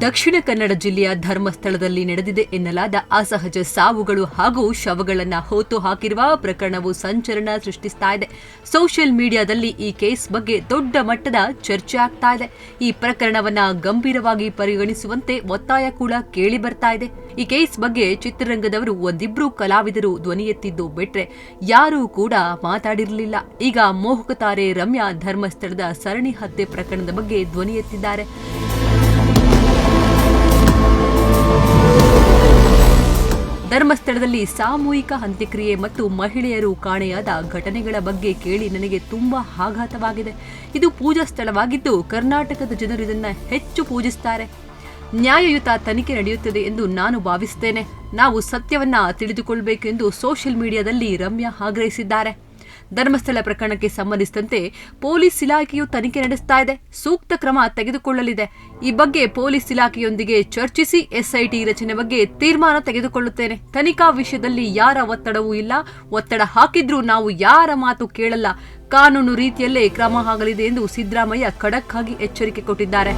ದಕ್ಷಿಣ ಕನ್ನಡ ಜಿಲ್ಲೆಯ ಧರ್ಮಸ್ಥಳದಲ್ಲಿ ನಡೆದಿದೆ ಎನ್ನಲಾದ ಅಸಹಜ ಸಾವುಗಳು ಹಾಗೂ ಶವಗಳನ್ನ ಹೋತು ಹಾಕಿರುವ ಪ್ರಕರಣವು ಸಂಚಲನ ಸೃಷ್ಟಿಸ್ತಾ ಇದೆ. ಸೋಷಿಯಲ್ ಮೀಡಿಯಾದಲ್ಲಿ ಈ ಕೇಸ್ ಬಗ್ಗೆ ದೊಡ್ಡ ಮಟ್ಟದ ಚರ್ಚೆ ಆಗ್ತಾ ಇದೆ. ಈ ಪ್ರಕರಣವನ್ನ ಗಂಭೀರವಾಗಿ ಪರಿಗಣಿಸುವಂತೆ ಒತ್ತಾಯ ಕೂಡ ಕೇಳಿ ಬರ್ತಾ ಇದೆ. ಈ ಕೇಸ್ ಬಗ್ಗೆ ಚಿತ್ರರಂಗದವರು ಒಂದಿಬ್ರು ಕಲಾವಿದರು ಧ್ವನಿ ಎತ್ತಿದ್ದು ಬಿಟ್ರೆ ಯಾರೂ ಕೂಡ ಮಾತಾಡಿರಲಿಲ್ಲ. ಈಗ ಮೋಹಕ ತಾರೆ ರಮ್ಯಾ ಧರ್ಮಸ್ಥಳದ ಸರಣಿ ಹತ್ಯೆ ಪ್ರಕರಣದ ಬಗ್ಗೆ ಧ್ವನಿ ಎತ್ತಿದ್ದಾರೆ. ಧರ್ಮಸ್ಥಳದಲ್ಲಿ ಸಾಮೂಹಿಕ ಅಂತ್ಯಕ್ರಿಯೆ ಮತ್ತು ಮಹಿಳೆಯರು ಕಾಣೆಯಾದ ಘಟನೆಗಳ ಬಗ್ಗೆ ಕೇಳಿ ನನಗೆ ತುಂಬಾ ಆಘಾತವಾಗಿದೆ. ಇದು ಪೂಜಾ ಸ್ಥಳವಾಗಿದ್ದು ಕರ್ನಾಟಕದ ಜನರು ಇದನ್ನ ಹೆಚ್ಚು ಪೂಜಿಸ್ತಾರೆ. ನ್ಯಾಯಯುತ ತನಿಖೆ ನಡೆಯುತ್ತದೆ ಎಂದು ನಾನು ಭಾವಿಸುತ್ತೇನೆ ನಾವು ಸತ್ಯವನ್ನ ತಿಳಿದುಕೊಳ್ಳಬೇಕೆಂದು ಸೋಷಿಯಲ್ ಮೀಡಿಯಾದಲ್ಲಿ ರಮ್ಯಾ ಆಗ್ರಹಿಸಿದ್ದಾರೆ. ಧರ್ಮಸ್ಥಳ ಪ್ರಕರಣಕ್ಕೆ ಸಂಬಂಧಿಸಿದಂತೆ ಪೊಲೀಸ್ ಇಲಾಖೆಯು ತನಿಖೆ ನಡೆಸ್ತಾ ಇದೆ. ಸೂಕ್ತ ಕ್ರಮ ತೆಗೆದುಕೊಳ್ಳಲಿದೆ. ಈ ಬಗ್ಗೆ ಪೊಲೀಸ್ ಇಲಾಖೆಯೊಂದಿಗೆ ಚರ್ಚಿಸಿ ಎಸ್ಐಟಿ ರಚನೆ ಬಗ್ಗೆ ತೀರ್ಮಾನ ತೆಗೆದುಕೊಳ್ಳುತ್ತೇನೆ. ತನಿಖಾ ವಿಷಯದಲ್ಲಿ ಯಾರ ಒತ್ತಡವೂ ಇಲ್ಲ. ಒತ್ತಡ ಹಾಕಿದ್ರೂ ನಾವು ಯಾರ ಮಾತು ಕೇಳಲ್ಲ. ಕಾನೂನು ರೀತಿಯಲ್ಲೇ ಕ್ರಮ ಆಗಲಿದೆ ಎಂದು ಸಿದ್ದರಾಮಯ್ಯ ಖಡಕ್ ಆಗಿ ಎಚ್ಚರಿಕೆ ಕೊಟ್ಟಿದ್ದಾರೆ.